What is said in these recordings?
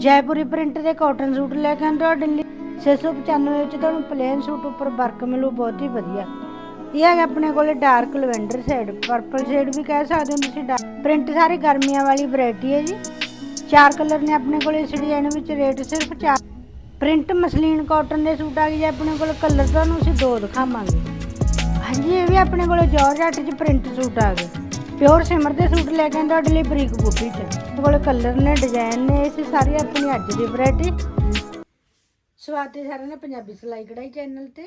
Jaipuri print ਦੇ cotton suit ਲੈ ਕੇ ਆਂਦੇ ਤੁਹਾਡੇ 695 ਵਿੱਚ ਤੁਹਾਨੂੰ ਪਲੇਨ ਸੂਟ ਉੱਪਰ ਵਰਕ ਮਿਲੂ, ਬਹੁਤ ਹੀ ਵਧੀਆ। ਇਹ ਹੈਗਾ ਆਪਣੇ ਕੋਲੇ dark lavender shade purple shade ਵੀ ਕਹਿ ਸਕਦੇ ਹੋ ਤੁਸੀਂ ਪ੍ਰਿੰਟ ਸਾਰੇ ਗਰਮੀਆਂ ਵਾਲੀ ਵੈਰਾਈਟੀ ਹੈ ਜੀ। ਚਾਰ ਕਲਰ ਨੇ ਆਪਣੇ ਕੋਲੇ, ਇਸ ਡਿਜ਼ਾਈਨ ਵਿੱਚ ਰੇਟ ਸਿਰਫ 4 ਪ੍ਰਿੰਟ ਮਸਲੀਨ ਕਾਟਨ ਦੇ ਸੂਟ ਆ ਗਏ ਜੀ ਆਪਣੇ ਕੋਲ, ਕਲਰ ਤੁਹਾਨੂੰ ਅਸੀਂ ਦੋ ਦਿਖਾਵਾਂਗੇ। ਹਾਂਜੀ, ਇਹ ਵੀ ਆਪਣੇ ਕੋਲੇ ਜਾਰਜਟ 'ਚ ਪ੍ਰਿੰਟ ਸੂਟ ਆ ਗਏ। ਪਿਓਰ ਸਿਮਰ ਦੇ ਸੂਟ ਲੈ ਕੇ ਆਏ ਤੁਹਾਡੇ ਲਈ ਬਰੀਕ ਬੂਟੀ 'ਚ। ਆਪਣੇ ਕੋਲ ਕਲਰ ਨੇ ਡਿਜ਼ਾਈਨ ਨੇ, ਇਹ ਸੀ ਸਾਰੀ ਆਪਣੀ ਅੱਜ ਦੀ ਵੈਰਾਈਟੀ ਸਵਾਗਤ ਹੈ ਸਾਰਿਆਂ ਦਾ ਪੰਜਾਬੀ ਸਿਲਾਈ ਕਢਾਈ ਚੈਨਲ ਤੇ।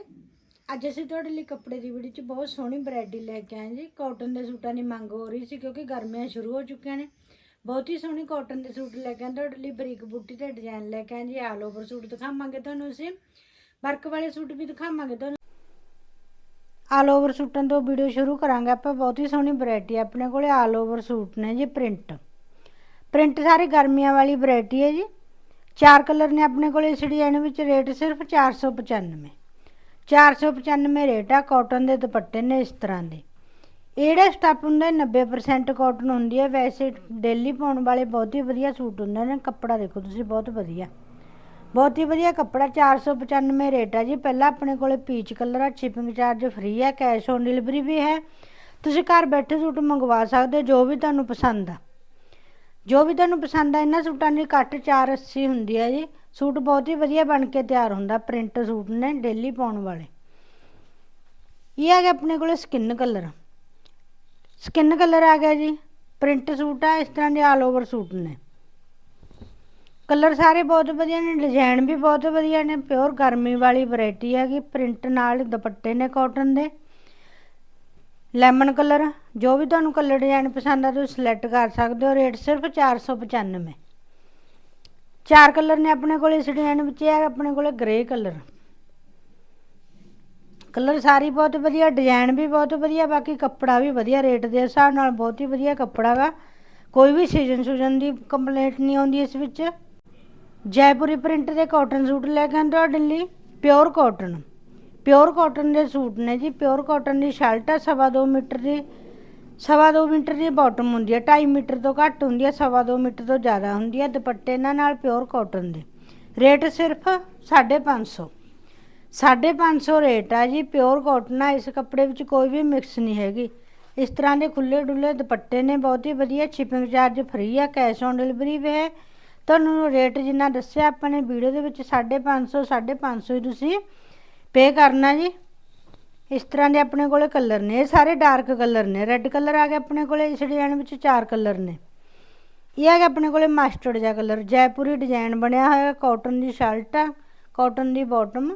ਅੱਜ ਅਸੀਂ ਤੁਹਾਡੇ ਲਈ ਕੱਪੜੇ ਦੀ ਵੀਡੀਓ 'ਚ ਬਹੁਤ ਸੋਹਣੀ ਵੈਰਾਈਟੀ ਲੈ ਕੇ ਆਏ ਜੀ। ਕਾਟਨ ਦੇ ਸੂਟਾਂ ਦੀ ਮੰਗ ਹੋ ਰਹੀ ਸੀ ਕਿਉਂਕਿ ਗਰਮੀਆਂ ਸ਼ੁਰੂ ਹੋ ਚੁੱਕੀਆਂ ਨੇ। ਬਹੁਤ ਹੀ ਸੋਹਣੀ ਕਾਟਨ ਦੇ ਸੂਟ ਲੈ ਕੇ ਆਏ ਤੁਹਾਡੇ ਲਈ ਬਰੀਕ ਬੂਟੀ ਤੇ ਡਿਜ਼ਾਈਨ ਲੈ ਕੇ ਆਏ ਜੀ। ਆਲ ਓਵਰ ਸੂਟ ਦਿਖਾਵਾਂਗੇ ਤੁਹਾਨੂੰ ਅਸੀਂ। ਵਰਕ ਵਾਲੇ ਸੂਟ ਵੀ ਦਿਖਾਵਾਂਗੇ ਤੁਹਾਨੂੰ। ਆਲ ਓਵਰ ਸੂਟਾਂ ਤੋਂ ਵੀਡੀਓ ਸ਼ੁਰੂ ਕਰਾਂਗੇ। ਆਪਾਂ ਬਹੁਤ ਹੀ ਸੋਹਣੀ ਵੈਰਾਈਟੀ ਆਪਣੇ ਕੋਲੇ ਆਲ ਓਵਰ ਸੂਟ ਨੇ ਜੀ, ਪ੍ਰਿੰਟ। ਪ੍ਰਿੰਟ ਸਾਰੇ ਗਰਮੀਆਂ ਵਾਲੀ ਵੈਰਾਈਟੀ ਹੈ ਜੀ। ਚਾਰ ਕਲਰ ਨੇ ਆਪਣੇ ਕੋਲੇ। ਇਸ ਡਿਜ਼ਾਈਨ ਵਿੱਚ ਰੇਟ ਸਿਰਫ 495 495 ਰੇਟ ਆ। ਕਾਟਨ ਦੇ ਦੁਪੱਟੇ ਨੇ ਇਸ ਤਰ੍ਹਾਂ ਦੇ। ਇਹ ਜਿਹੜੇ ਸਟੱਫ ਹੁੰਦੇ 90% ਕਾਟਨ ਹੁੰਦੀ ਹੈ ਵੈਸੇ ਡੇਲੀ ਪਾਉਣ ਵਾਲੇ ਬਹੁਤ ਹੀ ਵਧੀਆ ਸੂਟ ਹੁੰਦੇ ਨੇ। ਕੱਪੜਾ ਦੇਖੋ ਤੁਸੀਂ, ਬਹੁਤ ਵਧੀਆ। ਬਹੁਤ ਹੀ ਵਧੀਆ ਕੱਪੜਾ 495 ਰੇਟ ਆ ਜੀ। ਪਹਿਲਾਂ ਆਪਣੇ ਕੋਲੇ ਪੀਚ ਕਲਰ ਆ ਸ਼ਿਪਿੰਗ ਚਾਰਜ ਫ੍ਰੀ ਹੈ ਕੈਸ਼ ਔਨ ਡਿਲੀਵਰੀ ਵੀ ਹੈ। ਤੁਸੀਂ ਘਰ ਬੈਠੇ ਸੂਟ ਮੰਗਵਾ ਸਕਦੇ ਹੋ, ਜੋ ਵੀ ਤੁਹਾਨੂੰ ਪਸੰਦ ਆ। ਜੋ ਵੀ ਤੁਹਾਨੂੰ ਪਸੰਦ ਆ, ਇਹਨਾਂ ਸੂਟਾਂ ਦੀ ਕੱਟ 480 ਹੁੰਦੀ ਆ ਜੀ। ਸੂਟ ਬਹੁਤ ਹੀ ਵਧੀਆ ਬਣ ਕੇ ਤਿਆਰ ਹੁੰਦਾ ਪ੍ਰਿੰਟ ਸੂਟ ਨੇ ਡੇਲੀ ਪਾਉਣ ਵਾਲੇ। ਇਹ ਆ ਗਿਆ ਆਪਣੇ ਕੋਲੇ ਸਕਿਨ ਕਲਰ ਸਕਿਨ ਕਲਰ ਆ ਗਿਆ ਜੀ। ਪ੍ਰਿੰਟ ਸੂਟ ਆ, ਇਸ ਤਰ੍ਹਾਂ ਦੇ ਆਲ ਓਵਰ ਸੂਟ ਨੇ। ਕਲਰ ਸਾਰੇ ਬਹੁਤ ਵਧੀਆ ਨੇ, ਡਿਜ਼ਾਈਨ ਵੀ ਬਹੁਤ ਵਧੀਆ ਨੇ, ਪਿਓਰ ਗਰਮੀ ਵਾਲੀ ਵੈਰਾਈਟੀ ਹੈਗੀ, ਪ੍ਰਿੰਟ ਨਾਲ ਦੁਪੱਟੇ ਨੇ ਕਾਟਨ ਦੇ। ਲੈਮਨ ਕਲਰ, ਜੋ ਵੀ ਤੁਹਾਨੂੰ ਕਲਰ ਡਿਜ਼ਾਈਨ ਪਸੰਦ ਆ, ਤੁਸੀਂ ਸਿਲੈਕਟ ਕਰ ਸਕਦੇ ਹੋ, ਰੇਟ ਸਿਰਫ 495 ਚਾਰ ਕਲਰ ਨੇ ਆਪਣੇ ਕੋਲ, ਇਸ ਡਿਜ਼ਾਈਨ ਵਿੱਚ ਹੈ, ਆਪਣੇ ਕੋਲ ਗ੍ਰੇ ਕਲਰ। ਕਲਰ ਸਾਰੀ ਬਹੁਤ ਵਧੀਆ, ਡਿਜ਼ਾਈਨ ਵੀ ਬਹੁਤ ਵਧੀਆ, ਬਾਕੀ ਕੱਪੜਾ ਵੀ ਵਧੀਆ ਰੇਟ ਦੇ ਹਿਸਾਬ ਨਾਲ ਬਹੁਤ ਹੀ ਵਧੀਆ ਕੱਪੜਾ ਵਾ। ਕੋਈ ਵੀ ਸੀਜ਼ਨ ਸੂਜਨ ਦੀ ਕੰਪਲੇਂਟ ਨਹੀਂ ਆਉਂਦੀ ਇਸ ਵਿੱਚ। ਜੈਪੁਰੀ ਪ੍ਰਿੰਟ ਦੇ ਕਾਟਨ ਸੂਟ ਲੈ ਕੇ ਆਏ ਤੁਹਾਡੇ ਲਈ? ਪਿਓਰ ਕਾਟਨ ਪਿਓਰ ਕਾਟਨ ਦੇ ਸੂਟ ਨੇ ਜੀ। ਪਿਓਰ ਕਾਟਨ ਦੀ ਸ਼ਰਟ ਆ, ਸਵਾ ਦੋ ਮੀਟਰ ਦੀ। ਸਵਾ ਦੋ ਮੀਟਰ ਦੀ ਬਾਟਮ ਹੁੰਦੀ ਹੈ 2.5 ਮੀਟਰ ਤੋਂ ਘੱਟ ਹੁੰਦੀ ਹੈ ਸਵਾ ਦੋ ਮੀਟਰ ਤੋਂ ਜ਼ਿਆਦਾ ਹੁੰਦੀ ਹੈ ਦੁਪੱਟੇ ਇਹਨਾਂ ਨਾਲ ਪਿਓਰ ਕਾਟਨ ਦੇ। ਰੇਟ ਸਿਰਫ 550 550 ਰੇਟ ਆ ਜੀ। ਪਿਓਰ ਕਾਟਨ ਆ, ਇਸ ਕੱਪੜੇ ਵਿੱਚ ਕੋਈ ਵੀ ਮਿਕਸ ਨਹੀਂ ਹੈਗੀ। ਇਸ ਤਰ੍ਹਾਂ ਦੇ ਖੁੱਲੇ ਡੁੱਲੇ ਦੁਪੱਟੇ ਨੇ। ਬਹੁਤ ਹੀ ਵਧੀਆ। ਸ਼ਿਪਿੰਗ ਚਾਰਜ ਫ੍ਰੀ ਆ ਕੈਸ਼ ਔਨ ਡਿਲੀਵਰੀ ਵੀ ਹੈ। ਤੁਹਾਨੂੰ ਰੇਟ ਜਿੰਨਾ ਦੱਸਿਆ, ਆਪਾਂ ਨੇ ਵੀਡੀਓ ਦੇ ਵਿੱਚ 550 550 ਹੀ ਤੁਸੀਂ ਪੇ ਕਰਨਾ ਜੀ। ਇਸ ਤਰ੍ਹਾਂ ਦੇ ਆਪਣੇ ਕੋਲੇ ਕਲਰ ਨੇ, ਇਹ ਸਾਰੇ ਡਾਰਕ ਕਲਰ ਨੇ। ਰੈੱਡ ਕਲਰ ਆ ਗਿਆ ਆਪਣੇ ਕੋਲੇ, ਇਸ ਡਿਜ਼ਾਈਨ ਵਿੱਚ ਚਾਰ ਕਲਰ ਨੇ। ਇਹ ਆ ਗਿਆ ਆਪਣੇ ਕੋਲੇ ਮਸਟਰਡ ਜਿਹਾ ਕਲਰ ਜੈਪੁਰੀ ਡਿਜ਼ਾਈਨ ਬਣਿਆ ਹੋਇਆ ਕਾਟਨ ਦੀ ਸ਼ਰਟ ਆ ਕਾਟਨ ਦੀ ਬਾਟਮ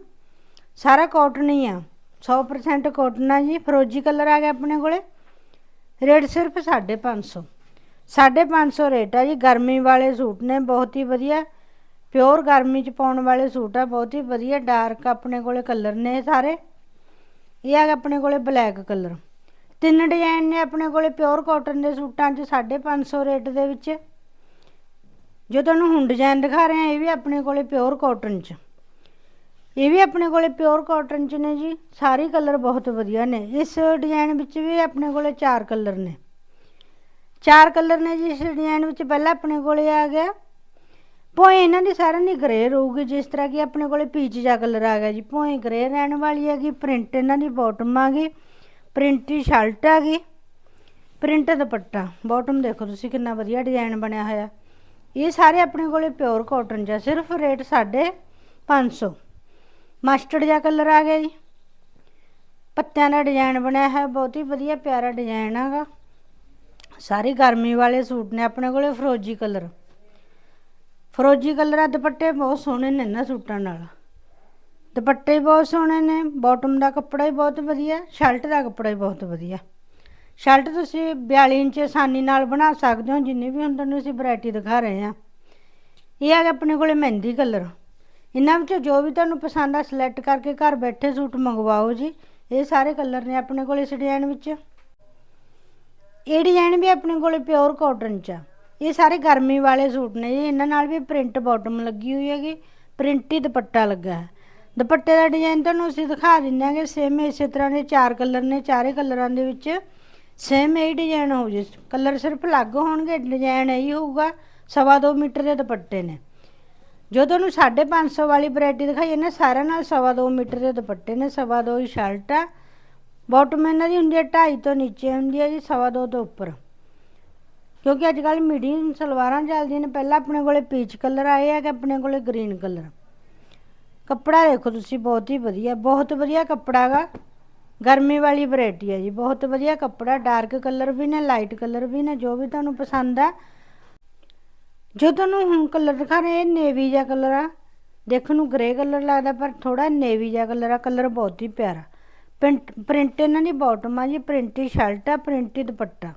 ਸਾਰਾ ਕਾਟਨ ਹੀ ਆ 100% ਕਾਟਨ ਆ ਜੀ, ਫਰੋਜੀ ਕਲਰ ਆ ਗਿਆ ਆਪਣੇ ਕੋਲੇ। ਰੇਟ ਸਿਰਫ 550 550 ਰੇਟ ਆ ਜੀ। ਗਰਮੀ ਵਾਲੇ ਸੂਟ ਨੇ, ਬਹੁਤ ਹੀ ਵਧੀਆ। ਪਿਓਰ ਗਰਮੀ ਚ ਪਾਉਣ ਵਾਲੇ ਸੂਟ ਆ, ਬਹੁਤ ਹੀ ਵਧੀਆ। ਡਾਰਕ ਆਪਣੇ ਕੋਲੇ ਕਲਰ ਨੇ ਇਹ ਸਾਰੇ। ਇਹ ਆ ਆਪਣੇ ਕੋਲੇ ਬਲੈਕ ਕਲਰ। ਤਿੰਨ ਡਿਜ਼ਾਈਨ ਨੇ ਆਪਣੇ ਕੋਲੇ ਪਿਓਰ ਕਾਟਨ ਦੇ ਸੂਟਾਂ 'ਚ 550 ਰੇਟ ਦੇ ਵਿੱਚ। ਜੋ ਤੁਹਾਨੂੰ ਹੁਣ ਡਿਜ਼ਾਈਨ ਦਿਖਾ ਰਹੇ ਆ ਇਹ ਵੀ ਆਪਣੇ ਕੋਲੇ ਪਿਓਰ ਕਾਟਨ 'ਚ। ਇਹ ਵੀ ਆਪਣੇ ਕੋਲੇ ਪਿਓਰ ਕਾਟਨ 'ਚ ਨੇ ਜੀ। ਸਾਰੇ ਕਲਰ ਬਹੁਤ ਵਧੀਆ ਨੇ। ਇਸ ਡਿਜ਼ਾਈਨ ਵਿੱਚ ਵੀ ਆਪਣੇ ਕੋਲੇ ਚਾਰ ਕਲਰ ਨੇ। ਚਾਰ ਕਲਰ ਨੇ ਜੀ ਇਸ ਡਿਜ਼ਾਈਨ ਵਿੱਚ ਪਹਿਲਾਂ ਆਪਣੇ ਕੋਲੇ ਆ ਗਿਆ। ਭੋਏ, ਇਹਨਾਂ ਦੀ ਸਾਰਿਆਂ ਦੀ ਗ੍ਰੇ ਰਹੂਗੀ, ਜਿਸ ਤਰ੍ਹਾਂ ਕਿ ਆਪਣੇ ਕੋਲੇ ਪੀਚ ਜਾ ਕਲਰ ਆ ਗਿਆ ਜੀ। ਭੋਏ ਗ੍ਰੇ ਰਹਿਣ ਵਾਲੀ ਹੈਗੀ ਪ੍ਰਿੰਟ ਇਹਨਾਂ ਦੀ ਬਾਟਮ ਆ ਗਈ ਪ੍ਰਿੰਟੀ ਸ਼ਰਟ ਆ ਗਈ ਪ੍ਰਿੰਟ ਦੁਪੱਟਾ। ਬਾਟਮ ਦੇਖੋ ਤੁਸੀਂ ਕਿੰਨਾ ਵਧੀਆ ਡਿਜ਼ਾਈਨ ਬਣਿਆ ਹੋਇਆ। ਇਹ ਸਾਰੇ ਆਪਣੇ ਕੋਲੇ ਪਿਓਰ ਕਾਟਨ ਜਾਂ ਸਿਰਫ ਰੇਟ 550 ਮਸਟਰਡ ਜਿਹਾ ਕਲਰ ਆ ਗਿਆ ਜੀ। ਪੱਤਿਆਂ ਦਾ ਡਿਜ਼ਾਈਨ ਬਣਿਆ ਹੈ ਬਹੁਤ ਹੀ ਵਧੀਆ ਪਿਆਰਾ ਡਿਜ਼ਾਈਨ ਹੈਗਾ। ਸਾਰੇ ਗਰਮੀ ਵਾਲੇ ਸੂਟ ਨੇ ਆਪਣੇ ਕੋਲੇ ਫਰੋਜੀ ਕਲਰ। ਫਰੋਜੀ ਕਲਰ ਆ ਦੁਪੱਟੇ ਬਹੁਤ ਸੋਹਣੇ ਨੇ ਇਹਨਾਂ ਸੂਟਾਂ ਨਾਲ। ਦੁਪੱਟੇ ਬਹੁਤ ਸੋਹਣੇ ਨੇ ਬਾਟਮ ਦਾ ਕੱਪੜਾ ਹੀ ਬਹੁਤ ਵਧੀਆ ਸ਼ਰਟ ਦਾ ਕੱਪੜਾ ਹੀ ਬਹੁਤ ਵਧੀਆ। ਸ਼ਰਟ ਤੁਸੀਂ 42 ਇੰਚ ਆਸਾਨੀ ਨਾਲ ਬਣਾ ਸਕਦੇ ਹੋ, ਜਿੰਨੀ ਵੀ ਹੁਣ ਤੁਹਾਨੂੰ ਅਸੀਂ ਵੈਰਾਈਟੀ ਦਿਖਾ ਰਹੇ ਹਾਂ। ਇਹ ਆ ਗਿਆ ਆਪਣੇ ਕੋਲੇ ਮਹਿੰਦੀ ਕਲਰ। ਇਹਨਾਂ ਵਿੱਚੋਂ ਜੋ ਵੀ ਤੁਹਾਨੂੰ ਪਸੰਦ ਆ ਸਿਲੈਕਟ ਕਰਕੇ ਘਰ ਬੈਠੇ ਸੂਟ ਮੰਗਵਾਓ ਜੀ। ਇਹ ਸਾਰੇ ਕਲਰ ਨੇ ਆਪਣੇ ਕੋਲੇ ਇਸ ਡਿਜ਼ਾਈਨ ਵਿੱਚ। ਇਹ ਡਿਜ਼ਾਈਨ ਵੀ ਆਪਣੇ ਕੋਲੇ ਪਿਓਰ ਕਾਟਨ ਚ ਆ। ਇਹ ਸਾਰੇ ਗਰਮੀ ਵਾਲੇ ਸੂਟ ਨੇ ਜੀ। ਇਹਨਾਂ ਨਾਲ ਵੀ ਪ੍ਰਿੰਟ ਬਾਟਮ ਲੱਗੀ ਹੋਈ ਹੈਗੀ। ਪ੍ਰਿੰਟ ਹੀ ਦੁਪੱਟਾ ਲੱਗਾ ਹੈ। ਦੁਪੱਟੇ ਦਾ ਡਿਜ਼ਾਈਨ ਤੁਹਾਨੂੰ ਅਸੀਂ ਦਿਖਾ ਦਿੰਦੇ ਹਾਂਗੇ ਸੇਮ ਇਸੇ ਤਰ੍ਹਾਂ ਦੇ ਚਾਰ ਕਲਰ ਨੇ। ਚਾਰੇ ਕਲਰਾਂ ਦੇ ਵਿੱਚ ਸੇਮ ਇਹ ਡਿਜ਼ਾਈਨ ਹੋ ਜੇ। ਕਲਰ ਸਿਰਫ ਅਲੱਗ ਹੋਣਗੇ। ਡਿਜ਼ਾਈਨ ਇਹੀ ਹੋਊਗਾ। ਸਵਾ ਦੋ ਮੀਟਰ ਦੇ ਦੁਪੱਟੇ ਨੇ। ਜੋ ਤੁਹਾਨੂੰ 550 ਵਾਲੀ ਵੈਰਾਈਟੀ ਦਿਖਾਈ, ਇਹਨੇ ਸਾਰਿਆਂ ਨਾਲ ਸਵਾ ਦੋ ਮੀਟਰ ਦੇ ਦੁਪੱਟੇ ਨੇ। ਸਵਾ ਦੋ ਹੀ ਸ਼ਰਟ ਆ। ਬਾਟਮ ਇਹਨਾਂ ਦੀ ਹੁੰਦੀ ਹੈ 2.5 ਤੋਂ ਨੀਚੇ ਹੁੰਦੀ ਹੈ ਜੀ, ਸਵਾ ਦੋ ਤੋਂ ਉੱਪਰ। ਕਿਉਂਕਿ ਅੱਜ ਕੱਲ੍ਹ ਮੀਡੀਅਮ ਸਲਵਾਰਾਂ ਚੱਲਦੀਆਂ ਨੇ, ਪਹਿਲਾਂ ਆਪਣੇ ਕੋਲੇ ਪੀਚ ਕਲਰ ਆਏ ਆ ਕਿ ਆਪਣੇ ਕੋਲੇ ਗ੍ਰੀਨ ਕਲਰ ਕੱਪੜਾ ਦੇਖੋ ਤੁਸੀਂ, ਬਹੁਤ ਹੀ ਵਧੀਆ, ਬਹੁਤ ਵਧੀਆ ਕੱਪੜਾ ਹੈਗਾ ਗਰਮੀ ਵਾਲੀ ਵੈਰਾਈਟੀ ਹੈ ਜੀ, ਬਹੁਤ ਵਧੀਆ ਕੱਪੜਾ ਡਾਰਕ ਕਲਰ ਵੀ ਨੇ ਲਾਈਟ ਕਲਰ ਵੀ ਨੇ, ਜੋ ਵੀ ਤੁਹਾਨੂੰ ਪਸੰਦ ਆ। ਜੋ ਤੁਹਾਨੂੰ ਹੁਣ ਕਲਰ ਦਿਖਾ ਰਹੇ ਨੇਵੀ ਜਿਹਾ ਕਲਰ ਆ। ਦੇਖਣ ਨੂੰ ਗ੍ਰੇ ਕਲਰ ਲੱਗਦਾ, ਪਰ ਥੋੜਾ ਨੇਵੀ ਜਿਹਾ ਕਲਰ ਆ ਕਲਰ ਬਹੁਤ ਹੀ ਪਿਆਰਾ। ਪ੍ਰਿੰਟ ਪ੍ਰਿੰਟ ਇਹਨਾਂ ਦੀ ਬਾਟਮ ਆ ਜੀ, ਪ੍ਰਿੰਟੀ ਸ਼ਰਟ ਆ, ਪ੍ਰਿੰਟੀ ਦੁਪੱਟਾ।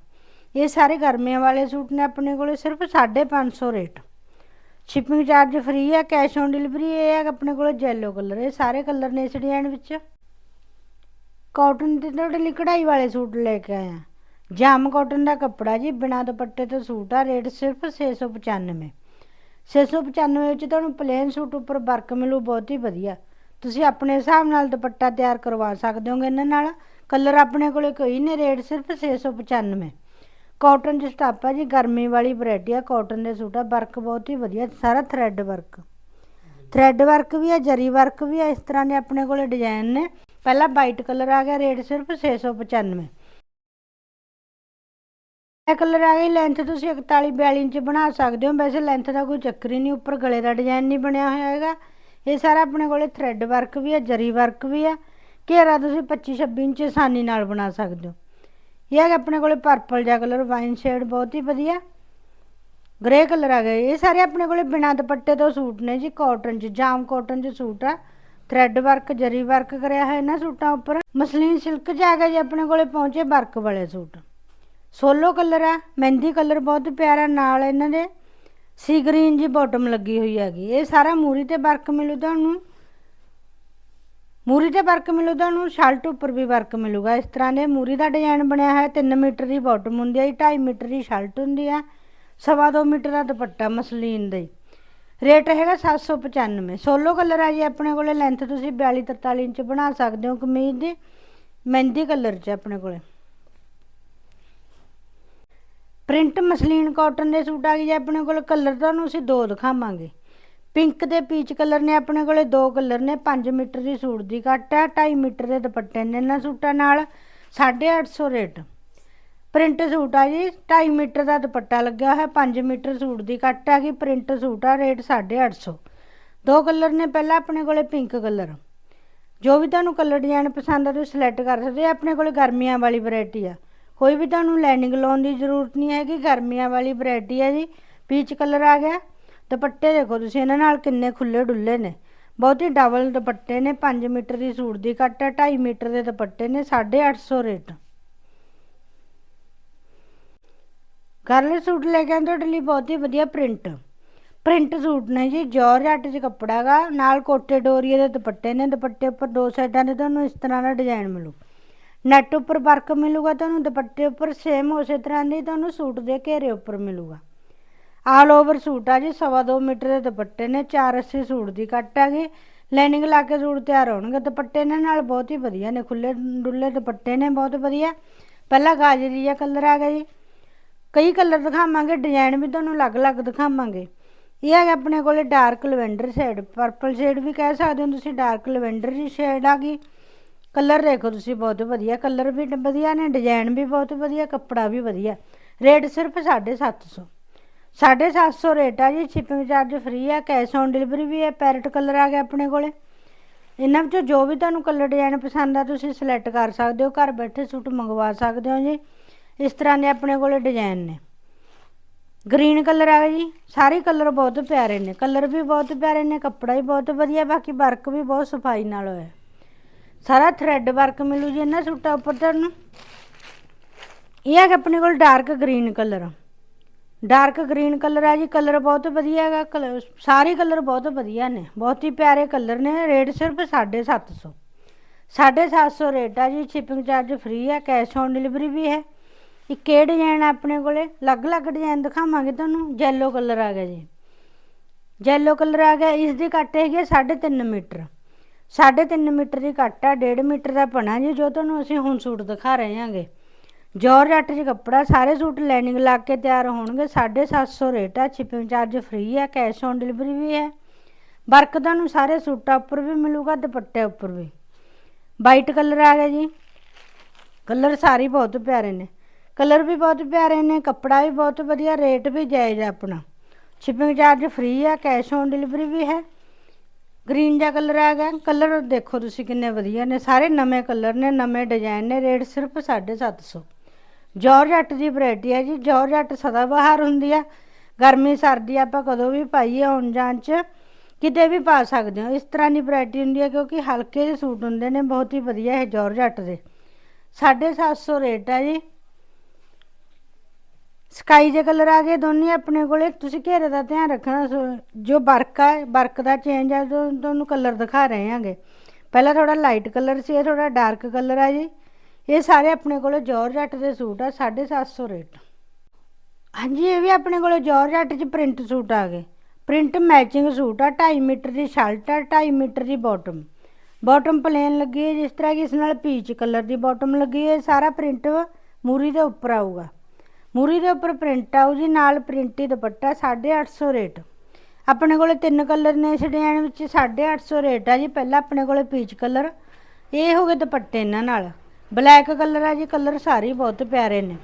ਇਹ ਸਾਰੇ ਗਰਮੀਆਂ ਵਾਲੇ ਸੂਟ ਨੇ ਆਪਣੇ ਕੋਲੇ, ਸਿਰਫ 550 ਰੇਟ। ਸ਼ਿਪਿੰਗ ਚਾਰਜ ਫ੍ਰੀ ਆ ਕੈਸ਼ ਔਨ ਡਿਲੀਵਰੀ ਇਹ ਹੈ ਆਪਣੇ ਕੋਲੇ ਜੈਲੋ ਕਲਰ ਇਹ ਸਾਰੇ ਕਲਰ ਨੇ ਇਸ ਡਿਜ਼ਾਈਨ ਵਿੱਚ। ਕਾਟਨ ਦੇ ਤੁਹਾਡੇ ਲਈ ਕਢਾਈ ਵਾਲੇ ਸੂਟ ਲੈ ਕੇ ਆਏ ਆ ਜਾਮ ਕਾਟਨ ਦਾ ਕੱਪੜਾ ਜੀ, ਬਿਨਾਂ ਦੁਪੱਟੇ ਤੋਂ ਸੂਟ ਆ, ਰੇਟ ਸਿਰਫ 695 695 ਵਿੱਚ ਤੁਹਾਨੂੰ ਪਲੇਨ ਸੂਟ ਉੱਪਰ ਵਰਕ ਮਿਲੂ, ਬਹੁਤ ਹੀ ਵਧੀਆ। ਤੁਸੀਂ ਆਪਣੇ ਹਿਸਾਬ ਨਾਲ ਦੁਪੱਟਾ ਤਿਆਰ ਕਰਵਾ ਸਕਦੇ ਹੋਗੇ ਇਹਨਾਂ ਨਾਲ। ਕਲਰ ਆਪਣੇ ਕੋਲੇ ਕੋਈ ਨਹੀਂ, ਰੇਟ ਸਿਰਫ 695 ਕਾਟਨ ਦੀ ਸਟਾਪ ਆ ਜੀ ਗਰਮੀ ਵਾਲੀ ਵੈਰਾਈਟੀ ਆ ਕਾਟਨ ਦੇ ਸੂਟ ਆ ਵਰਕ ਬਹੁਤ ਹੀ ਵਧੀਆ, ਸਾਰਾ ਥ੍ਰੈਡ ਵਰਕ ਥ੍ਰੈਡ ਵਰਕ ਵੀ ਆ, ਜਰੀ ਵਰਕ ਵੀ ਆ, ਇਸ ਤਰ੍ਹਾਂ ਦੇ ਆਪਣੇ ਕੋਲੇ ਡਿਜ਼ਾਈਨ ਨੇ। ਪਹਿਲਾ ਵਾਈਟ ਕਲਰ ਆ ਗਿਆ, ਰੇਟ ਸਿਰਫ 695 ਇਹ ਕਲਰ ਆ ਗਈ ਲੈਂਥ ਤੁਸੀਂ 41 42 ਇੰਚ ਬਣਾ ਸਕਦੇ ਹੋ। ਵੈਸੇ ਲੈਂਥ ਦਾ ਕੋਈ ਚੱਕਰ ਹੀ ਨਹੀਂ, ਉੱਪਰ ਗਲੇ ਦਾ ਡਿਜ਼ਾਈਨ ਨਹੀਂ ਬਣਿਆ ਹੋਇਆ ਹੈਗਾ। ਇਹ ਸਾਰਾ ਆਪਣੇ ਕੋਲੇ ਥ੍ਰੈਡ ਵਰਕ ਵੀ ਆ, ਜਰੀ ਵਰਕ ਵੀ ਆ। ਘੇਰਾ ਤੁਸੀਂ 25 26 ਇੰਚ ਆਸਾਨੀ ਨਾਲ ਬਣਾ ਸਕਦੇ ਹੋ। ਇਹ ਹੈਗਾ ਆਪਣੇ ਕੋਲੇ ਪਰਪਲ ਜਿਹਾ ਕਲਰ ਵਾਈਨ ਸ਼ੇਡ ਬਹੁਤ ਹੀ ਵਧੀਆ। ਗ੍ਰੇ ਕਲਰ ਆ ਗਏ ਇਹ। ਸਾਰੇ ਆਪਣੇ ਕੋਲੇ ਬਿਨਾਂ ਦੁਪੱਟੇ ਤੋਂ ਸੂਟ ਨੇ ਜੀ ਕਾਟਨ 'ਚ, ਜਾਮ ਕਾਟਨ 'ਚ ਸੂਟ ਆ। ਥ੍ਰੈਡ ਵਰਕ ਜਰੀ ਵਰਕ ਕਰਿਆ ਹੋਇਆ ਇਹਨਾਂ ਸੂਟਾਂ ਉੱਪਰ। ਮਸਲੀਨ ਸਿਲਕ 'ਚ ਆ ਗਿਆ ਜੀ ਆਪਣੇ ਕੋਲੇ ਪਹੁੰਚੇ ਵਰਕ ਵਾਲੇ ਸੂਟ। ਸੋਲੋ ਕਲਰ ਆ, ਮਹਿੰਦੀ ਕਲਰ ਬਹੁਤ ਪਿਆਰਾ ਨਾਲ ਇਹਨਾਂ ਦੇ। ਸੀ ਗ੍ਰੀਨ ਜੀ ਬਾਟਮ ਲੱਗੀ ਹੋਈ ਹੈਗੀ। ਇਹ ਸਾਰਾ ਮੂਰੀ ਤੇ ਵਰਕ ਮਿਲੂ ਤੁਹਾਨੂੰ ਮੂਰੀ ਤੇ ਵਰਕ ਮਿਲੂ ਤੁਹਾਨੂੰ ਸ਼ਰਟ ਉੱਪਰ ਵੀ ਵਰਕ ਮਿਲੂਗਾ। ਇਸ ਤਰ੍ਹਾਂ ਦੇ ਮੂਰੀ ਦਾ ਡਿਜ਼ਾਈਨ ਬਣਿਆ ਹੈ 3 ਮੀਟਰ ਦੀ ਬਾਟਮ ਹੁੰਦੀ ਹੈ 2.5 ਮੀਟਰ ਦੀ ਸ਼ਰਟ ਹੁੰਦੀ ਹੈ, ਸਵਾ ਦੋ ਮੀਟਰ ਦਾ ਦੁਪੱਟਾ ਮਸਲੀਨ ਦਾ ਹੀ। ਰੇਟ ਹੈਗਾ 795 ਸੋਲੋ ਕਲਰ ਆ ਜੀ ਆਪਣੇ ਕੋਲੇ ਲੈਂਥ ਤੁਸੀਂ 42 43 ਇੰਚ ਬਣਾ ਸਕਦੇ ਹੋ ਕਮੀਜ਼ ਦੀ। ਮਹਿੰਦੀ ਕਲਰ 'ਚ ਆਪਣੇ ਕੋਲੇ। ਪ੍ਰਿੰਟ ਮਸਲੀਨ ਕਾਟਨ ਦੇ ਸੂਟ ਆ ਗਏ ਜੇ ਆਪਣੇ ਕੋਲ, ਕਲਰ ਤੁਹਾਨੂੰ ਅਸੀਂ ਦੋ ਦਿਖਾਵਾਂਗੇ। ਪਿੰਕ ਤੇ ਪੀਚ ਕਲਰ ਨੇ ਆਪਣੇ ਕੋਲੇ, ਦੋ ਕਲਰ ਨੇ 5 ਮੀਟਰ ਦੀ ਸੂਟ ਦੀ ਕੱਟ ਹੈ 2.5 ਮੀਟਰ ਦੇ ਦੁਪੱਟੇ ਨੇ ਇਹਨਾਂ ਸੂਟਾਂ ਨਾਲ 850 ਰੇਟ। ਪ੍ਰਿੰਟ ਸੂਟ ਆ ਜੀ 2.5 ਮੀਟਰ ਦਾ ਦੁਪੱਟਾ ਲੱਗਿਆ ਹੋਇਆ 5 ਮੀਟਰ ਸੂਟ ਦੀ ਕੱਟ ਆ ਗਈ, ਪ੍ਰਿੰਟ ਸੂਟ ਆ ਰੇਟ 850 ਦੋ ਕਲਰ ਨੇ ਪਹਿਲਾਂ ਆਪਣੇ ਕੋਲੇ, ਪਿੰਕ ਕਲਰ। ਜੋ ਵੀ ਤੁਹਾਨੂੰ ਕਲਰ ਡਿਜ਼ਾਈਨ ਪਸੰਦ ਆ, ਤੁਸੀਂ ਸਿਲੈਕਟ ਕਰ ਸਕਦੇ ਹੋ ਆਪਣੇ ਕੋਲੇ ਗਰਮੀਆਂ ਵਾਲੀ ਵੈਰਾਈਟੀ ਆ। ਕੋਈ ਵੀ ਤੁਹਾਨੂੰ ਲਾਈਨਿੰਗ ਲਾਉਣ ਦੀ ਜ਼ਰੂਰਤ ਨਹੀਂ ਹੈਗੀ, ਗਰਮੀਆਂ ਵਾਲੀ ਵੈਰਾਈਟੀ ਹੈ ਜੀ, ਪੀਚ ਕਲਰ ਆ ਗਿਆ, ਦੁਪੱਟੇ ਦੇਖੋ ਤੁਸੀਂ, ਇਹਨਾਂ ਨਾਲ ਕਿੰਨੇ ਖੁੱਲੇ ਡੁੱਲੇ ਨੇ। ਬਹੁਤ ਹੀ ਡਬਲ ਦੁਪੱਟੇ ਨੇ 5 ਮੀਟਰ ਦੀ ਸੂਟ ਦੀ ਕੱਟ ਹੈ 2.5 ਮੀਟਰ ਦੇ ਦੁਪੱਟੇ ਨੇ 850 ਰੇਟ। ਗਰਲੇ ਸੂਟ ਲੈ ਕੇ ਆਏ ਤੁਹਾਡੇ ਲਈ ਬਹੁਤ ਹੀ ਵਧੀਆ ਪ੍ਰਿੰਟ। ਪ੍ਰਿੰਟ ਸੂਟ ਨੇ ਜੀ ਜਾਰਜੱਟ 'ਚ ਕੱਪੜਾ ਹੈਗਾ ਨਾਲ ਕੋਟੇ ਡੋਰੀਏ ਦੇ ਦੁਪੱਟੇ ਨੇ, ਦੁਪੱਟੇ ਉੱਪਰ ਦੋ ਸਾਈਡਾਂ ਦੇ, ਤੁਹਾਨੂੰ ਇਸ ਤਰ੍ਹਾਂ ਦਾ ਡਿਜ਼ਾਈਨ ਮਿਲੂ। ਨੈਟ ਉੱਪਰ ਵਰਕ ਮਿਲੂਗਾ ਤੁਹਾਨੂੰ ਦੁਪੱਟੇ ਉੱਪਰ ਸੇਮ ਉਸੇ ਤਰ੍ਹਾਂ ਦੀ ਤੁਹਾਨੂੰ ਸੂਟ ਦੇ ਘੇਰੇ ਉੱਪਰ ਮਿਲੂਗਾ। ਆਲ ਓਵਰ ਸੂਟ ਆ ਜੀ, ਸਵਾ ਦੋ ਮੀਟਰ ਦੇ ਦੁਪੱਟੇ ਨੇ 480 ਸੂਟ ਦੀ ਕੱਟ ਹੈਗੀ ਲਾਈਨਿੰਗ ਲਾ ਕੇ ਸੂਟ ਤਿਆਰ ਹੋਣਗੇ। ਦੁਪੱਟੇ ਇਹਨਾਂ ਨਾਲ ਬਹੁਤ ਹੀ ਵਧੀਆ ਨੇ ਖੁੱਲੇ ਡੁੱਲੇ ਦੁਪੱਟੇ ਨੇ, ਬਹੁਤ ਵਧੀਆ। ਪਹਿਲਾ ਗਾਜਰੀ ਜਿਹਾ ਕਲਰ ਆ ਗਿਆ ਜੀ। ਕਈ ਕਲਰ ਦਿਖਾਵਾਂਗੇ ਡਿਜ਼ਾਈਨ ਵੀ ਤੁਹਾਨੂੰ ਅਲੱਗ-ਅਲੱਗ ਦਿਖਾਵਾਂਗੇ। ਇਹ ਹੈਗਾ ਆਪਣੇ ਕੋਲੇ dark lavender shade purple shade ਵੀ ਕਹਿ ਸਕਦੇ ਹੋ ਤੁਸੀਂ ਡਾਰਕ ਲਵੈਂਡਰ ਦੀ ਸ਼ੇਡ ਆ ਗਈ। ਕਲਰ ਦੇਖੋ ਤੁਸੀਂ, ਬਹੁਤ ਵਧੀਆ ਕਲਰ ਵੀ ਵਧੀਆ ਨੇ, ਡਿਜ਼ਾਈਨ ਵੀ ਬਹੁਤ ਵਧੀਆ, ਕੱਪੜਾ ਵੀ ਵਧੀਆ। ਰੇਟ ਸਿਰਫ 750 750 ਰੇਟ ਆ ਜੀ, ਸ਼ਿਪਿੰਗ ਚਾਰਜ ਫ੍ਰੀ ਆ, ਕੈਸ਼ ਔਨ ਡਿਲੀਵਰੀ ਵੀ ਹੈ ਪੈਰਟ ਕਲਰ ਆ ਗਿਆ ਆਪਣੇ ਕੋਲੇ। ਇਹਨਾਂ ਵਿੱਚੋਂ ਜੋ ਵੀ ਤੁਹਾਨੂੰ ਕਲਰ ਡਿਜ਼ਾਈਨ ਪਸੰਦ ਆ, ਤੁਸੀਂ ਸਿਲੈਕਟ ਕਰ ਸਕਦੇ ਹੋ, ਘਰ ਬੈਠੇ ਸੂਟ ਮੰਗਵਾ ਸਕਦੇ ਹੋ ਜੀ। ਇਸ ਤਰ੍ਹਾਂ ਦੇ ਆਪਣੇ ਕੋਲੇ ਡਿਜ਼ਾਈਨ ਨੇ। ਗ੍ਰੀਨ ਕਲਰ ਆ ਗਿਆ ਜੀ, ਸਾਰੇ ਕਲਰ ਬਹੁਤ ਪਿਆਰੇ ਨੇ, ਕਲਰ ਵੀ ਬਹੁਤ ਪਿਆਰੇ ਨੇ, ਕੱਪੜਾ ਵੀ ਬਹੁਤ ਵਧੀਆ, ਬਾਕੀ ਵਰਕ ਵੀ ਬਹੁਤ ਸਫ਼ਾਈ ਨਾਲ ਹੋਇਆ। ਸਾਰਾ ਥ੍ਰੈਡ ਵਰਕ ਮਿਲੂ ਜੀ ਇਹਨਾਂ ਸੂਟਾਂ ਉੱਪਰ ਤੁਹਾਨੂੰ ਇਹ ਹੈ ਆਪਣੇ ਕੋਲ dark green colour dark green colour ਆ ਜੀ ਕਲਰ ਬਹੁਤ ਵਧੀਆ ਹੈਗਾ ਕਲਰ ਸਾਰੇ ਕਲਰ ਬਹੁਤ ਵਧੀਆ ਨੇ, ਬਹੁਤ ਹੀ ਪਿਆਰੇ ਕਲਰ ਨੇ ਰੇਟ ਸਿਰਫ 750 750 ਰੇਟ ਆ ਜੀ ਸ਼ਿਪਿੰਗ ਚਾਰਜ ਫ੍ਰੀ ਆ ਕੈਸ਼ ਔਨ ਡਿਲੀਵਰੀ ਵੀ ਹੈ। ਇੱਕ ਇਹ ਡਿਜ਼ਾਈਨ ਆਪਣੇ ਕੋਲੇ? ਅਲੱਗ-ਅਲੱਗ ਡਿਜ਼ਾਈਨ ਦਿਖਾਵਾਂਗੇ ਤੁਹਾਨੂੰ। ਜੈਲੋ ਕਲਰ ਆ ਗਿਆ ਜੀ। ਜੈਲੋ ਕਲਰ ਆ ਗਿਆ, ਇਸ ਦੀ ਕੱਟ ਹੈਗੀ 3.5 ਮੀਟਰ। 3.5 ਮੀਟਰ ਦੀ ਘੱਟ ਆ 1.5 ਮੀਟਰ ਦਾ ਪਣਾ ਜੀ, ਜੋ ਤੁਹਾਨੂੰ ਅਸੀਂ ਹੁਣ ਸੂਟ ਦਿਖਾ ਰਹੇ ਹਾਂਗੇ। ਜਾਰਜੱਟ 'ਚ ਕੱਪੜਾ, ਸਾਰੇ ਸੂਟ ਲਾਈਨਿੰਗ ਲਾ ਕੇ ਤਿਆਰ ਹੋਣਗੇ। 750 ਰੇਟ ਆ ਸ਼ਿਪਿੰਗ ਚਾਰਜ ਫ੍ਰੀ ਆ ਕੈਸ਼ ਔਨ ਡਿਲੀਵਰੀ ਵੀ ਹੈ। ਵਰਕ ਤੁਹਾਨੂੰ ਸਾਰੇ ਸੂਟਾਂ ਉੱਪਰ ਵੀ ਮਿਲੂਗਾ, ਦੁਪੱਟੇ ਉੱਪਰ ਵੀ। ਵਾਈਟ ਕਲਰ ਆ ਗਿਆ ਜੀ। ਕਲਰ ਸਾਰੇ ਬਹੁਤ ਪਿਆਰੇ ਨੇ। ਕਲਰ ਵੀ ਬਹੁਤ ਪਿਆਰੇ ਨੇ, ਕੱਪੜਾ ਵੀ ਬਹੁਤ ਵਧੀਆ ਰੇਟ ਵੀ ਜਾਇਜ਼ ਆਪਣਾ। ਸ਼ਿਪਿੰਗ ਚਾਰਜ ਫ੍ਰੀ ਆ ਕੈਸ਼ ਔਨ ਡਿਲੀਵਰੀ ਵੀ ਹੈ। ਗ੍ਰੀਨ ਜਿਹਾ ਕਲਰ ਆ ਗਿਆ। ਕਲਰ ਦੇਖੋ ਤੁਸੀਂ ਕਿੰਨੇ ਵਧੀਆ ਨੇ। ਸਾਰੇ ਨਵੇਂ ਕਲਰ ਨੇ, ਨਵੇਂ ਡਿਜ਼ਾਈਨ ਨੇ। ਰੇਟ ਸਿਰਫ 750 ਜੌਰਜੱਟ ਦੀ ਵੈਰਾਈਟੀ ਹੈ ਜੀ। ਜੌਰਜੱਟ ਸਦਾ ਬਹਾਰ ਹੁੰਦੀ ਆ। ਗਰਮੀ, ਸਰਦੀ ਆਪਾਂ ਕਦੋਂ ਵੀ ਪਾਈਏ ਆਉਣ ਜਾਣ ਚ, ਕਿਤੇ ਵੀ ਪਾ ਸਕਦੇ ਹੋ। ਇਸ ਤਰ੍ਹਾਂ ਦੀ ਵੈਰਾਈਟੀ ਹੁੰਦੀ ਹੈ ਕਿਉਂਕਿ ਹਲਕੇ ਜਿਹੇ ਸੂਟ ਹੁੰਦੇ ਨੇ। ਬਹੁਤ ਹੀ ਵਧੀਆ ਇਹ ਜੌਰਜੱਟ ਦੇ। 750 ਰੇਟ ਹੈ ਜੀ। ਸਕਾਈ ਦੇ ਕਲਰ ਆ ਗਏ ਦੋਨੇ ਆਪਣੇ ਕੋਲੇ। ਤੁਸੀਂ ਘੇਰੇ ਦਾ ਧਿਆਨ ਰੱਖਣਾ, ਸੋ- ਜੋ ਵਰਕ ਆ, ਵਰਕ ਦਾ ਚੇਂਜ ਆ, ਜੋ ਤੁਹਾਨੂੰ ਕਲਰ ਦਿਖਾ ਰਹੇ ਹਾਂਗੇ। ਪਹਿਲਾਂ ਥੋੜਾ ਲਾਈਟ ਕਲਰ ਸੀ, ਇਹ ਥੋੜਾ ਡਾਰਕ ਕਲਰ ਆ ਜੀ। ਇਹ ਸਾਰੇ ਆਪਣੇ ਕੋਲੇ ਜ਼ੋਰਜੱਟ ਦੇ ਸੂਟ ਆ 750 ਰੇਟ। ਹਾਂਜੀ, ਇਹ ਵੀ ਆਪਣੇ ਕੋਲੇ ਜ਼ੋਰਜੱਟ 'ਚ ਪ੍ਰਿੰਟ ਸੂਟ ਆ ਗਏ। ਪ੍ਰਿੰਟ ਮੈਚਿੰਗ ਸੂਟ ਆ 2.5 ਮੀਟਰ ਦੀ ਸ਼ਰਟ ਆ 2.5 ਮੀਟਰ ਦੀ ਬਾਟਮ ਬਾਟਮ ਪਲੇਨ ਲੱਗੀ ਹੈ ਜਿਸ ਤਰ੍ਹਾਂ ਕਿ ਇਸ ਨਾਲ ਪੀਚ ਕਲਰ ਦੀ ਬਾਟਮ ਲੱਗੀ ਹੈ ਸਾਰਾ ਪ੍ਰਿੰਟ ਮੂਰੀ ਦੇ ਉੱਪਰ ਆਊਗਾ। ਮੂਰੀ ਦੇ ਉੱਪਰ ਪ੍ਰਿੰਟ ਆਊ ਜੀ ਨਾਲ ਪ੍ਰਿੰਟੀ ਦੁਪੱਟਾ 850 ਰੇਟ ਆਪਣੇ ਕੋਲੇ ਤਿੰਨ ਕਲਰ ਨੇ ਇਸ ਡਿਜ਼ਾਈਨ ਵਿੱਚ 850 ਰੇਟ ਆ ਜੀ, ਪਹਿਲਾਂ ਆਪਣੇ ਕੋਲੇ ਪੀਚ ਕਲਰ ਇਹ ਹੋ ਗਏ ਦੁਪੱਟੇ ਇਹਨਾਂ ਨਾਲ। ਬਲੈਕ ਕਲਰ ਆ ਜੀ ਕਲਰ ਸਾਰੇ ਬਹੁਤ ਪਿਆਰੇ ਨੇ।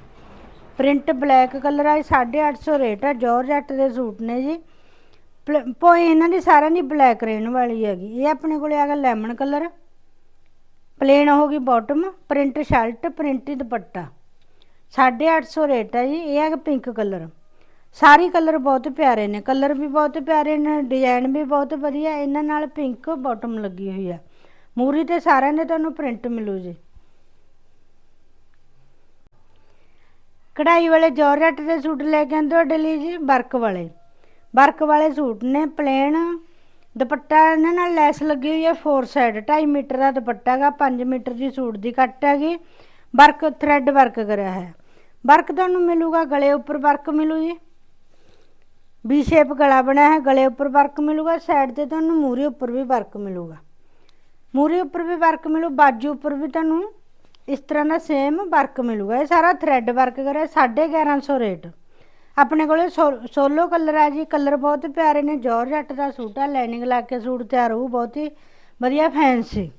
ਪ੍ਰਿੰਟ ਬਲੈਕ ਕਲਰ ਆ 850 ਰੇਟ ਆ ਜੌਰਜੱਟ ਦੇ ਸੂਟ ਨੇ ਜੀ। ਪਲ- ਪੋਏ ਇਹਨਾਂ ਦੀ ਸਾਰਿਆਂ ਦੀ ਬਲੈਕ ਰਹਿਣ ਵਾਲੀ ਹੈਗੀ। ਇਹ ਆਪਣੇ ਕੋਲੇ ਆ ਗਿਆ ਲੈਮਨ ਕਲਰ ਪਲੇਨ ਹੋ ਗਈ ਬਾਟਮ ਪ੍ਰਿੰਟ ਸ਼ਰਟ ਪ੍ਰਿੰਟੀ ਦੁਪੱਟਾ। 850 ਰੇਟ ਹੈ ਜੀ, ਇਹ ਹੈ ਪਿੰਕ ਕਲਰ ਸਾਰੇ ਕਲਰ ਬਹੁਤ ਪਿਆਰੇ ਨੇ ਕਲਰ ਵੀ ਬਹੁਤ ਪਿਆਰੇ ਨੇ ਡਿਜ਼ਾਈਨ ਵੀ ਬਹੁਤ ਵਧੀਆ, ਇਹਨਾਂ ਨਾਲ ਪਿੰਕ ਬਾਟਮ ਲੱਗੀ ਹੋਈ ਹੈ ਮੂਰੀ ਤੇ ਸਾਰਿਆਂ ਦੇ ਤੁਹਾਨੂੰ ਪ੍ਰਿੰਟ ਮਿਲੂ ਜੀ। ਕਢਾਈ ਵਾਲੇ ਜੌਰਜੱਟ ਦੇ ਸੂਟ ਲੈ ਕੇ ਆਂਦੇ ਤੁਹਾਡੇ ਲਈ ਜੀ, ਵਰਕ ਵਾਲੇ। ਵਰਕ ਵਾਲੇ ਸੂਟ ਨੇ ਪਲੇਨ ਦੁਪੱਟਾ ਇਹਨਾਂ ਨਾਲ ਲੈਸ ਲੱਗੀ ਹੋਈ ਹੈ ਫੋਰ ਸਾਈਡ 2.5 ਮੀਟਰ ਦਾ ਦੁਪੱਟਾ ਹੈਗਾ 5 ਮੀਟਰ ਦੀ ਸੂਟ ਦੀ ਕੱਟ ਹੈਗੀ। ਵਰਕ ਥ੍ਰੈਡ ਵਰਕ ਕਰਿਆ ਹੈ। ਵਰਕ ਤੁਹਾਨੂੰ ਮਿਲੂਗਾ, ਗਲੇ ਉੱਪਰ ਵਰਕ ਮਿਲੂ ਜੀ ਵੀ ਸ਼ੇਪ ਗਲਾ ਬਣਿਆ ਹੈ, ਗਲੇ ਉੱਪਰ ਵਰਕ ਮਿਲੂਗਾ ਸਾਈਡ ਤੇ ਤੁਹਾਨੂੰ ਮੂਰੀ ਉੱਪਰ ਵੀ ਵਰਕ ਮਿਲੂਗਾ। ਮੂਰੀ ਉੱਪਰ ਵੀ ਵਰਕ ਮਿਲੂ, ਬਾਜੂ ਉੱਪਰ ਵੀ ਤੁਹਾਨੂੰ ਇਸ ਤਰ੍ਹਾਂ ਦਾ ਸੇਮ ਵਰਕ ਮਿਲੂਗਾ। ਇਹ ਸਾਰਾ ਥ੍ਰੈਡ ਵਰਕ ਕਰਿਆ 1150 ਰੇਟ। ਆਪਣੇ ਕੋਲੇ ਸੋ- ਸੋਲੋ ਕਲਰ ਆ ਜੀ ਕਲਰ ਬਹੁਤ ਪਿਆਰੇ ਨੇ, ਜੌਰਜੱਟ ਦਾ ਸੂਟ ਆ ਲਾਈਨਿੰਗ ਲਾ ਕੇ ਸੂਟ ਤਿਆਰ ਹੋਊ, ਬਹੁਤ ਹੀ ਵਧੀਆ ਫੈਂਸੀ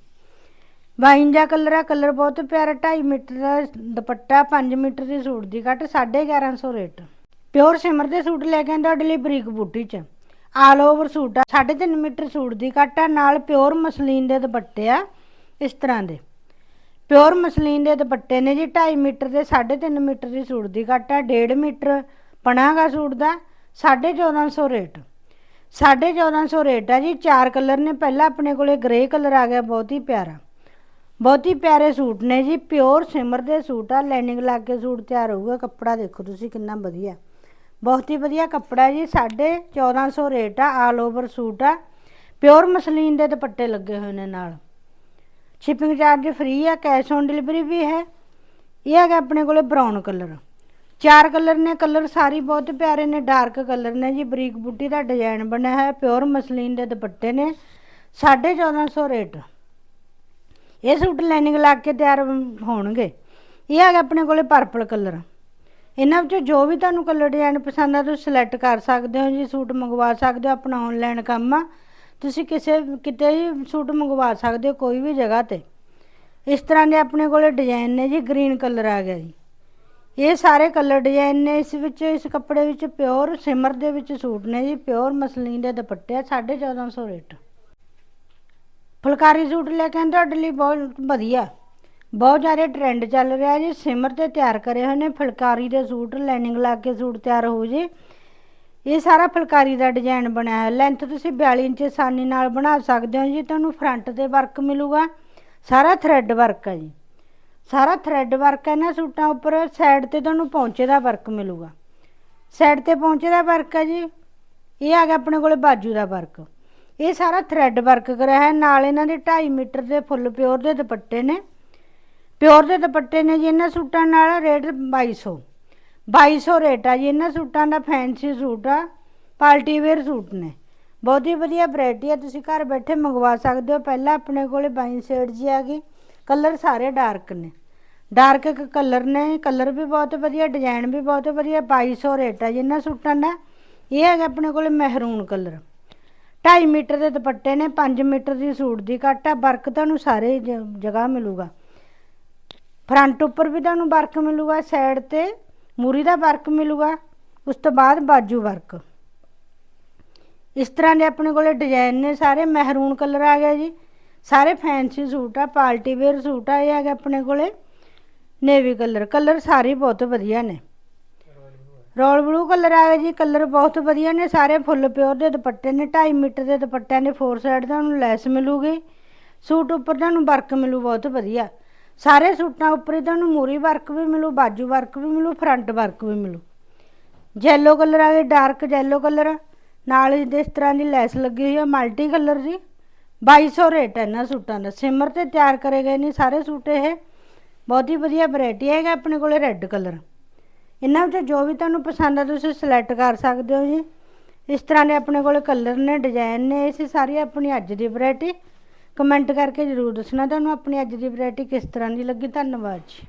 ਵਾਈਨ ਦਾ ਕਲਰ ਆ ਕਲਰ ਬਹੁਤ ਪਿਆਰਾ 2.5 ਮੀਟਰ ਦਾ ਦੁਪੱਟਾ 5 ਮੀਟਰ ਦੀ ਸੂਟ ਦੀ ਕੱਟ 1150 ਰੇਟ। ਪਿਓਰ ਸਿਮਰ ਦੇ ਸੂਟ ਲੈ ਕੇ ਆਂਦਾ ਤੁਹਾਡੇ ਲਈ ਬਰੀਕ ਬੂਟੀ ਚ। ਆਲ ਓਵਰ ਸੂਟ ਆ 3.5 ਮੀਟਰ ਸੂਟ ਦੀ ਕੱਟ ਆ, ਨਾਲ ਪਿਓਰ ਮਸਲੀਨ ਦੇ ਦੁਪੱਟੇ ਆ, ਇਸ ਤਰ੍ਹਾਂ ਦੇ। ਪਿਓਰ ਮਸਲੀਨ ਦੇ ਦੁਪੱਟੇ ਨੇ ਜੀ 2.5 ਮੀਟਰ ਦੇ 3.5 ਮੀਟਰ ਦੀ ਸੂਟ ਦੀ ਕੱਟ ਆ 1.5 ਮੀਟਰ ਪਣਾਗਾ ਸੂਟ ਦਾ 1450 ਰੇਟ। 1450 ਰੇਟ ਆ ਜੀ, ਚਾਰ ਕਲਰ ਨੇ, ਪਹਿਲਾਂ ਆਪਣੇ ਕੋਲੇ ਗ੍ਰੇ ਕਲਰ ਆ ਗਿਆ, ਬਹੁਤ ਹੀ ਪਿਆਰਾ। ਬਹੁਤ ਹੀ ਪਿਆਰੇ ਸੂਟ ਨੇ ਜੀ, ਪਿਓਰ ਸਿਮਰ ਦੇ ਸੂਟ ਆ ਲਾਈਨਿੰਗ ਲਾ ਕੇ ਸੂਟ ਤਿਆਰ ਹੋਊਗਾ, ਕੱਪੜਾ ਦੇਖੋ ਤੁਸੀਂ ਕਿੰਨਾ ਵਧੀਆ। ਬਹੁਤ ਹੀ ਵਧੀਆ ਕੱਪੜਾ ਜੀ 1450 ਰੇਟ ਆ ਆਲ ਓਵਰ ਸੂਟ ਆ। ਪਿਓਰ ਮਸਲੀਨ ਦੇ ਦੁਪੱਟੇ ਲੱਗੇ ਹੋਏ ਨੇ ਨਾਲ। ਸ਼ਿਪਿੰਗ ਚਾਰਜ ਫ੍ਰੀ ਆ ਕੈਸ਼ ਔਨ ਡਿਲੀਵਰੀ ਵੀ ਹੈ। ਇਹ ਹੈਗਾ ਆਪਣੇ ਕੋਲੇ ਬਰਾਊਨ ਕਲਰ ਚਾਰ ਕਲਰ ਨੇ ਕਲਰ ਸਾਰੇ ਬਹੁਤ ਪਿਆਰੇ ਨੇ ਡਾਰਕ ਕਲਰ ਨੇ ਜੀ, ਬਰੀਕ ਬੂਟੀ ਦਾ ਡਿਜ਼ਾਈਨ ਬਣਿਆ ਹੈ ਪਿਓਰ ਮਸਲੀਨ ਦੇ ਦੁਪੱਟੇ ਨੇ। 1450 ਰੇਟ। ਇਹ ਸੂਟ ਲਾਈਨਿੰਗ ਲਾ ਕੇ ਤਿਆਰ ਹੋਣਗੇ। ਇਹ ਹੈਗਾ ਆਪਣੇ ਕੋਲੇ ਪਰਪਲ ਕਲਰ ਇਹਨਾਂ ਵਿੱਚੋਂ ਜੋ ਵੀ ਤੁਹਾਨੂੰ ਕਲਰ ਡਿਜ਼ਾਈਨ ਪਸੰਦ ਆ, ਤੁਸੀਂ ਸਿਲੈਕਟ ਕਰ ਸਕਦੇ ਹੋ ਜੀ, ਸੂਟ ਮੰਗਵਾ ਸਕਦੇ ਹੋ, ਆਪਣਾ ਆਨਲਾਈਨ ਕੰਮ ਆ। ਤੁਸੀਂ ਕਿਸੇ ਕਿਤੇ ਵੀ ਸੂਟ ਮੰਗਵਾ ਸਕਦੇ ਹੋ, ਕੋਈ ਵੀ ਜਗ੍ਹਾ ਤੇ। ਇਸ ਤਰ੍ਹਾਂ ਦੇ ਆਪਣੇ ਕੋਲੇ ਡਿਜ਼ਾਈਨ ਨੇ ਜੀ ਗ੍ਰੀਨ ਕਲਰ ਆ ਗਿਆ ਜੀ। ਇਹ ਸਾਰੇ ਕਲਰ ਡਿਜ਼ਾਈਨ ਨੇ, ਇਸ ਵਿੱਚ, ਇਸ ਕੱਪੜੇ ਵਿੱਚ ਪਿਓਰ ਸਿਮਰ ਦੇ ਵਿੱਚ ਸੂਟ ਨੇ ਜੀ ਪਿਓਰ ਮਸਲੀਨ ਦੇ ਦੁਪੱਟੇ ਆ 1450 ਰੇਟ। ਫੁਲਕਾਰੀ ਸੂਟ ਲੈ ਕੇ ਆਂਦੇ ਤੁਹਾਡੇ ਲਈ ਬਹੁਤ ਵਧੀਆ। ਬਹੁਤ ਜ਼ਿਆਦਾ ਟ੍ਰੈਂਡ ਚੱਲ ਰਿਹਾ ਜੀ। ਸਿਮਰ ਤੇ ਤਿਆਰ ਕਰੇ ਹੋਏ ਨੇ, ਫੁਲਕਾਰੀ ਦੇ ਸੂਟ ਲਾਈਨਿੰਗ ਲਾ ਕੇ ਸੂਟ ਤਿਆਰ ਹੋ ਜੀ। ਇਹ ਸਾਰਾ ਫੁਲਕਾਰੀ ਦਾ ਡਿਜ਼ਾਈਨ ਬਣਿਆ ਹੈ ਲੈਂਥ ਤੁਸੀਂ 42 ਇੰਚ ਆਸਾਨੀ ਨਾਲ ਬਣਾ ਸਕਦੇ ਹੋ ਜੀ। ਤੁਹਾਨੂੰ ਫਰੰਟ ਤੇ ਵਰਕ ਮਿਲੂਗਾ। ਸਾਰਾ ਥ੍ਰੈਡ ਵਰਕ ਹੈ ਜੀ। ਸਾਰਾ ਥ੍ਰੈਡ ਵਰਕ ਹੈ ਨਾ ਸੂਟਾਂ ਉੱਪਰ। ਸਾਈਡ ਤੇ ਤੁਹਾਨੂੰ ਪੌਂਚੇ ਦਾ ਵਰਕ ਮਿਲੂਗਾ। ਸਾਈਡ ਤੇ ਪੌਂਚੇ ਦਾ ਵਰਕ ਹੈ ਜੀ। ਇਹ ਆ ਗਿਆ ਆਪਣੇ ਕੋਲੇ ਬਾਜੂ ਦਾ ਵਰਕ ਇਹ ਸਾਰਾ ਥ੍ਰੈਡ ਵਰਕ ਕਰਿਆ ਹੈ। ਨਾਲ ਇਹਨਾਂ ਦੇ 2.5 ਮੀਟਰ ਦੇ ਫੁੱਲ ਪਿਓਰ ਦੇ ਦੁਪੱਟੇ ਨੇ। ਪਿਓਰ ਦੇ ਦੁਪੱਟੇ ਨੇ ਜੀ ਇਹਨਾਂ ਸੂਟਾਂ ਨਾਲ, ਰੇਟ 2200 2200 ਰੇਟ ਆ ਜੀ ਇਹਨਾਂ ਸੂਟਾਂ ਦਾ, ਫੈਂਸੀ ਸੂਟ ਆ, ਪਾਰਟੀ ਵੇਅਰ ਸੂਟ ਨੇ। ਬਹੁਤ ਹੀ ਵਧੀਆ ਵੈਰਾਈਟੀ ਆ, ਤੁਸੀਂ ਘਰ ਬੈਠੇ ਮੰਗਵਾ ਸਕਦੇ ਹੋ। ਪਹਿਲਾਂ ਆਪਣੇ ਕੋਲੇ ਬਾਈਨ ਸ਼ੇਡ ਜੀ ਆ ਗਈ ਕਲਰ ਸਾਰੇ ਡਾਰਕ ਨੇ। ਡਾਰਕ ਇੱਕ ਕਲਰ ਨੇ, ਕਲਰ ਵੀ ਬਹੁਤ ਵਧੀਆ ਡਿਜ਼ਾਈਨ ਵੀ ਬਹੁਤ ਵਧੀਆ। 2200 ਰੇਟ ਆ ਜੀ ਇਹਨਾਂ ਸੂਟਾਂ ਦਾ। ਇਹ ਹੈਗਾ ਆਪਣੇ ਕੋਲੇ ਮਹਿਰੂਨ ਕਲਰ। 2.5 ਮੀਟਰ ਦੇ ਦੁਪੱਟੇ ਨੇ 5 ਮੀਟਰ ਦੀ ਸੂਟ ਦੀ ਕੱਟ ਆ, ਵਰਕ ਤੁਹਾਨੂੰ ਸਾਰੇ ਜ- ਜਗ੍ਹਾ ਮਿਲੂਗਾ। ਫਰੰਟ ਉੱਪਰ ਵੀ ਤੁਹਾਨੂੰ ਵਰਕ ਮਿਲੂਗਾ, ਸਾਈਡ ਤੇ ਮੂਰੀ ਦਾ ਵਰਕ ਮਿਲੂਗਾ, ਉਸ ਤੋਂ ਬਾਅਦ ਬਾਜੂ ਵਰਕ। ਇਸ ਤਰ੍ਹਾਂ ਦੇ ਆਪਣੇ ਕੋਲੇ ਡਿਜ਼ਾਈਨ ਨੇ ਸਾਰੇ, ਮਹਿਰੂਨ ਕਲਰ ਆ ਗਿਆ ਜੀ, ਸਾਰੇ ਫੈਂਸੀ ਸੂਟ ਆ, ਪਾਰਟੀ ਵੇਅਰ ਸੂਟ ਆ, ਇਹ ਆ ਆਪਣੇ ਕੋਲੇ ਨੇਵੀ ਕਲਰ। ਕਲਰ ਸਾਰੇ ਬਹੁਤ ਵਧੀਆ ਨੇ। ਰੋਲ ਬਲੂ ਕਲਰ ਆ ਗਿਆ ਜੀ, ਕਲਰ ਬਹੁਤ ਵਧੀਆ ਨੇ, ਸਾਰੇ ਫੁੱਲ ਪਿਓਰ ਦੇ ਦੁਪੱਟੇ ਨੇ 2.5 ਮੀਟਰ ਦੇ ਦੁਪੱਟਿਆਂ ਦੇ ਫੋਰ ਸਾਈਡ ਤੁਹਾਨੂੰ ਲੈਸ ਮਿਲੂਗੀ, ਸੂਟ ਉੱਪਰ ਤੁਹਾਨੂੰ ਵਰਕ ਮਿਲੂ ਬਹੁਤ ਵਧੀਆ, ਸਾਰੇ ਸੂਟਾਂ ਉੱਪਰ ਹੀ ਤੁਹਾਨੂੰ ਮੂਰੀ ਵਰਕ ਵੀ ਮਿਲੂ, ਬਾਜੂ ਵਰਕ ਵੀ ਮਿਲੂ, ਫਰੰਟ ਵਰਕ ਵੀ ਮਿਲੂ। ਜੈਲੋ ਕਲਰ ਆ ਗਿਆ ਡਾਰਕ ਜੈਲੋ ਕਲਰ, ਨਾਲ ਹੀ ਇਸ ਤਰ੍ਹਾਂ ਦੀ ਲੈਸ ਲੱਗੀ ਹੋਈ ਹੈ ਮਲਟੀ ਕਲਰ ਦੀ 2200 ਰੇਟ ਹੈ ਇਹਨਾਂ ਸੂਟਾਂ ਦਾ, ਸਿਮਰ ਤੇ ਤਿਆਰ ਕਰੇ ਗਏ ਨੇ ਸਾਰੇ ਸੂਟ ਇਹ, ਬਹੁਤ ਹੀ ਵਧੀਆ ਵੈਰਾਈਟੀ ਹੈਗਾ ਆਪਣੇ ਕੋਲੇ ਰੈੱਡ ਕਲਰ। ਇਹਨਾਂ ਵਿੱਚੋਂ ਜੋ ਵੀ ਤੁਹਾਨੂੰ ਪਸੰਦ ਆ ਤੁਸੀਂ ਸਿਲੈਕਟ ਕਰ ਸਕਦੇ ਹੋ ਜੀ। ਇਸ ਤਰ੍ਹਾਂ ਦੇ ਆਪਣੇ ਕੋਲ ਕਲਰ ਨੇ ਡਿਜ਼ਾਈਨ ਨੇ, ਇਹ ਸੀ ਸਾਰੀ ਆਪਣੀ ਅੱਜ ਦੀ ਵੈਰਾਈਟੀ ਕਮੈਂਟ ਕਰਕੇ ਜ਼ਰੂਰ ਦੱਸਣਾ ਤੁਹਾਨੂੰ ਆਪਣੀ ਅੱਜ ਦੀ ਵੈਰਾਈਟੀ ਕਿਸ ਤਰ੍ਹਾਂ ਦੀ ਲੱਗੀ। ਧੰਨਵਾਦ ਜੀ।